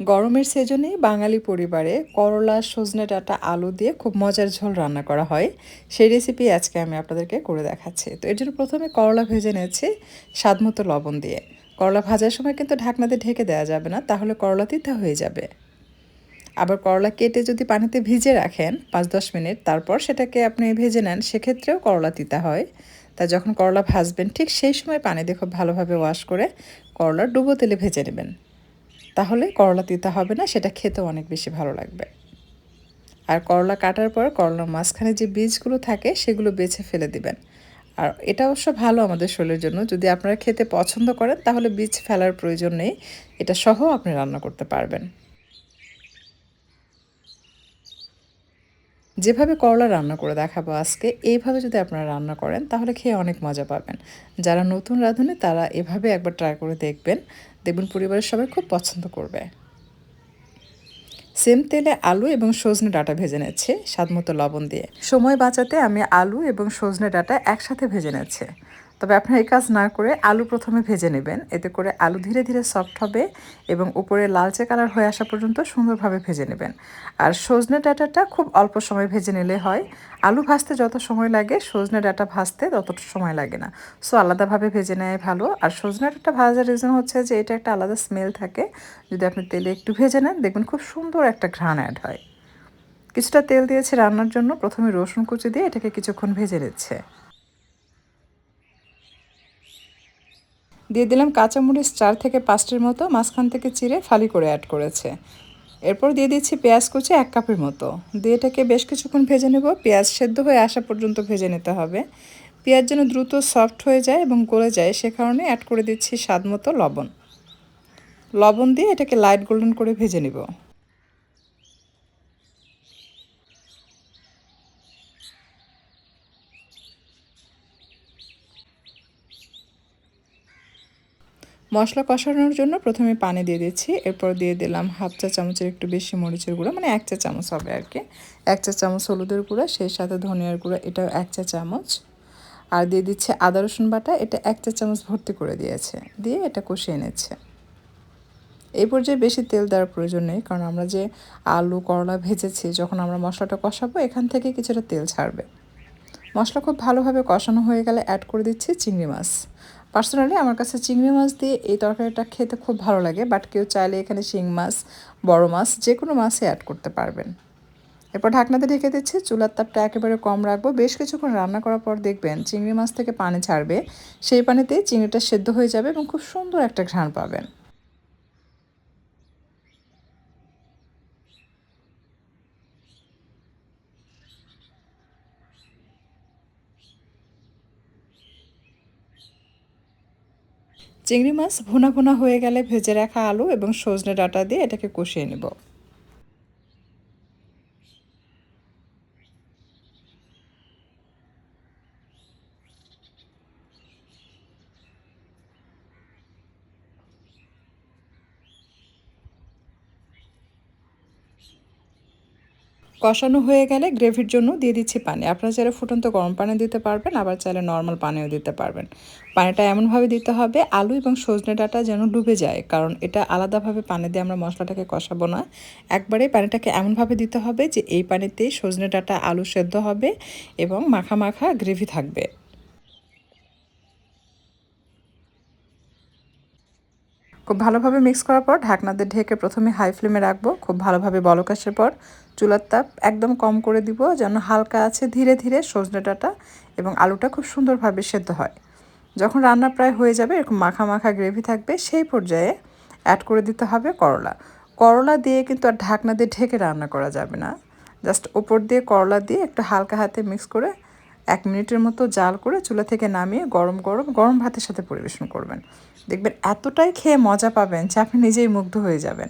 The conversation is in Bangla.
গরমের সিজনে বাঙালি পরিবারে করলা, সজনে ডাটা, আলু দিয়ে খুব মজার ঝোল রান্না করা হয়। সেই রেসিপি আজকে আমি আপনাদেরকে করে দেখাচ্ছি। তো এর জন্য প্রথমে করলা ভেজে নিয়েছি, স্বাদ মতো লবণ দিয়ে। করলা ভাজার সময় কিন্তু ঢাকনাতে ঢেকে দেওয়া যাবে না, তাহলে করলা তিতা হয়ে যাবে। আবার করলা কেটে যদি পানিতে ভিজে রাখেন পাঁচ দশ মিনিট, তারপর সেটাকে আপনি ভেজে নেন, সেক্ষেত্রেও করলা তিতা হয়। তা যখন করলা ভাজবেন, ঠিক সেই সময় পানি দিয়ে খুব ভালোভাবে ওয়াশ করে করলা ডুবো তেলে ভেজে নেবেন। তাহলে করলা তিতা হবে না, সেটা খেতেও অনেক বেশি ভালো লাগবে। আর করলা কাটার পর করলার মাঝখানে যে বীজগুলো থাকে, সেগুলো বেছে ফেলে দিবেন। আর এটা অবশ্য ভালো আমাদের শরীরের জন্য, যদি আপনারা খেতে পছন্দ করেন, তাহলে বীজ ফেলার প্রয়োজন নেই, এটা সহ আপনি রান্না করতে পারবেন। যেভাবে করলা রান্না করে দেখাবো আজকে, এইভাবে যদি আপনারা রান্না করেন, তাহলে খেয়ে অনেক মজা পাবেন। যারা নতুন রাঁধুনি, তারা এভাবে একবার ট্রাই করে দেখবেন। দেখবেন পরিবারের সবাই খুব পছন্দ করবে। সেম তেলে আলু এবং সজনে ডাটা ভেজে নেছে স্বাদ মতো লবণ দিয়ে। সময় বাঁচাতে আমি আলু এবং সজনে ডাটা একসাথে ভেজে নেছে তবে আপনার এই কাজ না করে আলু প্রথমে ভেজে নেবেন। এতে করে আলু ধীরে ধীরে সফট হবে এবং উপরে লালচে কালার হয়ে আসা পর্যন্ত সুন্দরভাবে ভেজে নেবেন। আর সজনে ডাটাটা খুব অল্প সময় ভেজে নিলে হয়। আলু ভাজতে যত সময় লাগে, সজনে ডাটা ভাজতে ততটা সময় লাগে না। সো আলাদাভাবে ভেজে নেয় ভালো। আর সজনে ডাটা ভাজার রিজন হচ্ছে যে, এটা একটা আলাদা স্মেল থাকে। যদি আপনি তেলে একটু ভেজে নেন, দেখবেন খুব সুন্দর একটা ঘ্রাণ অ্যাড হয়। কিছুটা তেল দিয়েছে রান্নার জন্য। প্রথমে রসুন কুচি দিয়ে এটাকে কিছুক্ষণ ভেজে নিচ্ছে। দিয়ে দিলাম কাঁচামরিচ চার থেকে পাঁচটির মতো, মাঝখান থেকে চিড়ে ফালি করে অ্যাড করেছে। এরপর দিয়ে দিচ্ছি পেঁয়াজ কুচি এক কাপের মতো। দিয়ে এটাকে বেশ কিছুক্ষণ ভেজে নেব। পেঁয়াজ সেদ্ধ হয়ে আসা পর্যন্ত ভেজে নিতে হবে। পেঁয়াজ যেন দ্রুত সফট হয়ে যায় এবং গলে যায়, সে কারণে অ্যাড করে দিচ্ছি স্বাদ মতো লবণ। লবণ দিয়ে এটাকে লাইট গোল্ডেন করে ভেজে নেব। মশলা কষানোর জন্য প্রথমে পানি দিয়ে দিচ্ছি, এরপর দিয়ে দিলাম হাফ চা চামচের একটু বেশি মরিচের গুঁড়ো মানে এক চা চামচ হবে আর কি। এক চা চামচ হলুদের গুঁড়া, সেই সাথে ধনিয়ার গুঁড়া, এটাও এক চা চামচ। আর দিয়ে দিচ্ছে আদা রসুন বাটা, এটা এক চা চামচ ভর্তি করে দিয়েছে, দিয়ে এটা কষিয়ে নিচ্ছে। এই পর্যায়ে বেশি তেল দেওয়ার প্রয়োজন নেই, কারণ আমরা যে আলু, করলা ভেজেছি, যখন আমরা মশলাটা কষাবো, এখান থেকে কিছুটা তেল ছাড়বে। মশলা খুব ভালোভাবে কষানো হয়ে গেলে অ্যাড করে দিচ্ছি চিংড়ি মাছ। পার্সোনালি আমার কাছে চিংড়ি মাছ দিয়ে এই তরকারিটা খেতে খুব ভালো লাগে বাট কেউ চাইলে এখানে শিং মাছ, বড় মাছ, যে কোনো মাছই অ্যাড করতে পারবেন। এরপর ঢাকনাতে ঢেকে দিচ্ছি, চুলার তাপটা একেবারে কম রাখব। বেশ কিছুক্ষণ রান্না করার পর দেখবেন চিংড়ি মাছ থেকে পানি ছাড়বে। সেই পানিতে চিংড়িটা সেদ্ধ হয়ে যাবে এবং খুব সুন্দর একটা ঘ্রাণ পাবেন। চিংড়ি মাছ ভুনা ভুনা হয়ে গেলে ভেজে রাখা আলু এবং সজনে ডাটা দিয়ে এটাকে কষিয়ে নেব। কষানো হয়ে গেলে গ্রেভির জন্য দিয়ে দিচ্ছি পানি। আপনারা চাইলে ফুটন্ত গরম পানি দিতে পারবেন, আবার চাইলে নর্মাল পানিও দিতে পারবেন। পানিটা এমনভাবে দিতে হবে, আলু এবং সজনে ডাটা যেন ডুবে যায়, কারণ এটা আলাদাভাবে পানি দিয়ে আমরা মশলাটাকে কষাবো না। একবারেই পানিটাকে এমনভাবে দিতে হবে যে এই পানিতেই সজনে ডাটা, আলু সেদ্ধ হবে এবং মাখা মাখা গ্রেভি থাকবে। খুব ভালোভাবে মিক্স করার পর ঢাকনাতে ঢেকে প্রথমে হাই ফ্লেমে রাখব। খুব ভালোভাবে বলক আসার পর চুলার তাপ একদম কম করে দিব যেন হালকা আছে ধীরে ধীরে সজনে ডাটা এবং আলুটা খুব সুন্দরভাবে সেদ্ধ হয়। যখন রান্না প্রায় হয়ে যাবে, এরকম মাখা মাখা গ্রেভি থাকবে, সেই পর্যায়ে অ্যাড করে দিতে হবে করলা। করলা দিয়ে কিন্তু আর ঢাকনা দিয়ে ঢেকে রান্না করা যাবে না। জাস্ট ওপর দিয়ে করলা দিয়ে একটু হালকা হাতে মিক্স করে এক মিনিটের মতো জাল করে চুলা থেকে নামিয়ে গরম গরম গরম ভাতের সাথে পরিবেশন করবেন। দেখবেন এতটাই খেয়ে মজা পাবেন যে আপনি নিজেই মুগ্ধ হয়ে যাবেন।